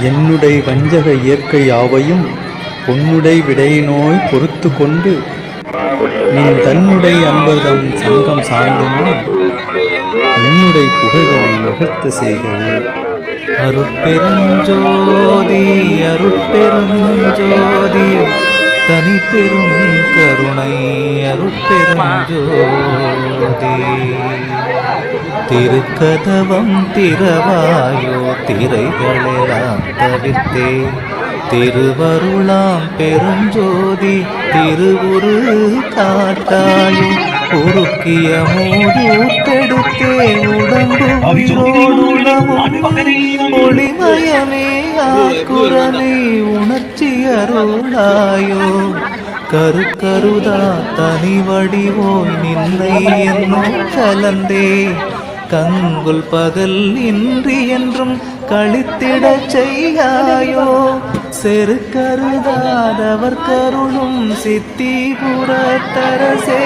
என்னுடை வஞ்சக இயற்கை யாவையும் பொன்னுடை விடையினோய் பொறுத்து கொண்டு நின் தன்னுடை அன்பதம் சங்கம் சார்ந்தனும் என்னுடைய புகழ்களை நிகழ்த்த செய்கவே அருட்பெருஞ்சோதி அருட்பெருஞ்சோதி. தனி பெரும் கருணை அருட்பெருஞ்சோதி. திருக்கதவம் திறவாயோ திரைகளெல்லாம் தவிர்த்தே திருவருளாம் பெருஞ்சோதி திருவுரு காட்டாயோ. உருக்கிய மூதூத்தெடுத்தே உடம்பு உயிரோடுணவும் ஒளிமயமே ஆக்குரனை உணர்ச்சி கருளாயோ கரு கருதா தனி வடிவோய் நின்னை என்னும் கலந்தே. கங்குல் பகல் இன்றி என்றும் கழித்திட செய்யாயோ? செரு கருதாதவர் கருளும் சித்தி புறத்தரசே.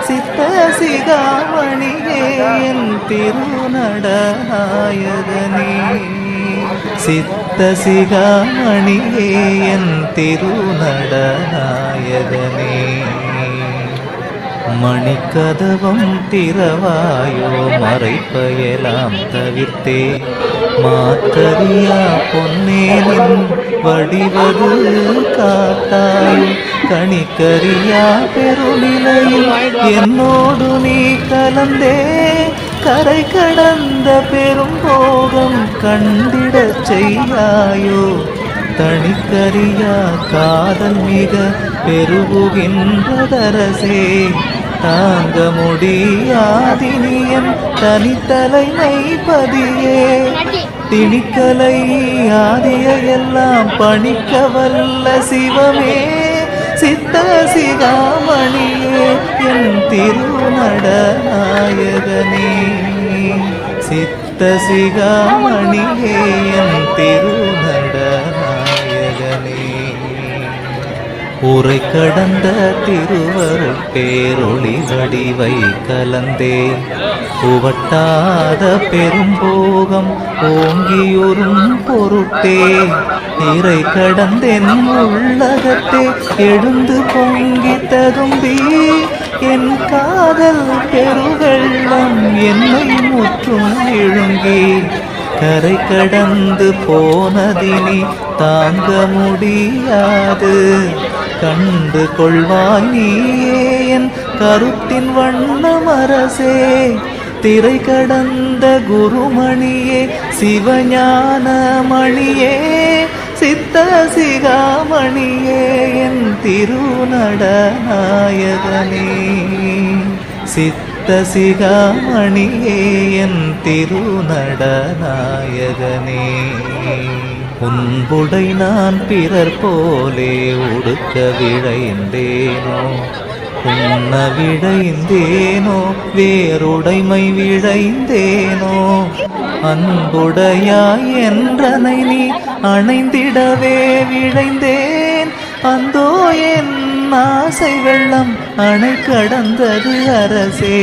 சித்த சிகாமணியே என் திருநடநாயகனே. சித்த சித்தசிகாமணியே என் திருநடநாயகனே. மணிக்கதவம் திறவாயோ மறைப்பயலாம் தவிர்த்தே. மாத்தறியா பொன்னேனின் வடிவது காத்தாய். கணிக்கரியா பெருநிலையில் என்னோடு நீ கலந்தே. கரை கடந்த பெரும் போகம் கண்டிடச் செய்யாயோ தனிக்கரியா காதல் மிக பெருகுகின்றதரசே. தாங்க முடியாதினியன் தனித்தலைமை பதியே திணிக்கலை ஆதிய பணிக்க வல்ல சிவமே. சித்த சிகாமணியே என் திருநடநாயகனே. சித்த சிகாமணியே என் திருநடநாயகனே. உரை கடந்த திருவருள் பேரொளி வடிவை கலந்தே. உவட்டாத பெரும்போகம் ஓங்கியுறும் பொருட்டே. இறை கடந்தென் உள்ளகத்தே எழுந்து பொங்கி ததும்பி. என் காதல் பெருவெள்ளம் என்னை முற்றும் எழுங்கி. கரை கடந்து போனதினி தாங்க முடியாது. கண்டு கொள்வாய் நீயே என் கருத்தின் வண்ணம் அரசே திரை கடந்த குருமணியே சிவஞான மணியே சித்த சிகாமணியே என் திருநடநாயகனே. சித்த சிகாமணியே என் திருநடநாயகனே. உன்புடை நான் பிறர் போலே உடுக்க விழைந்தேனோ உண்ண விழைந்தேனோ வேறுடைமை விழைந்தேனோ அன்புடையாய் என்றனை நீ அணைந்திடவே விழைந்தேன். அந்தோ என் ஆசை வெள்ளம் அணை கடந்தது அரசே.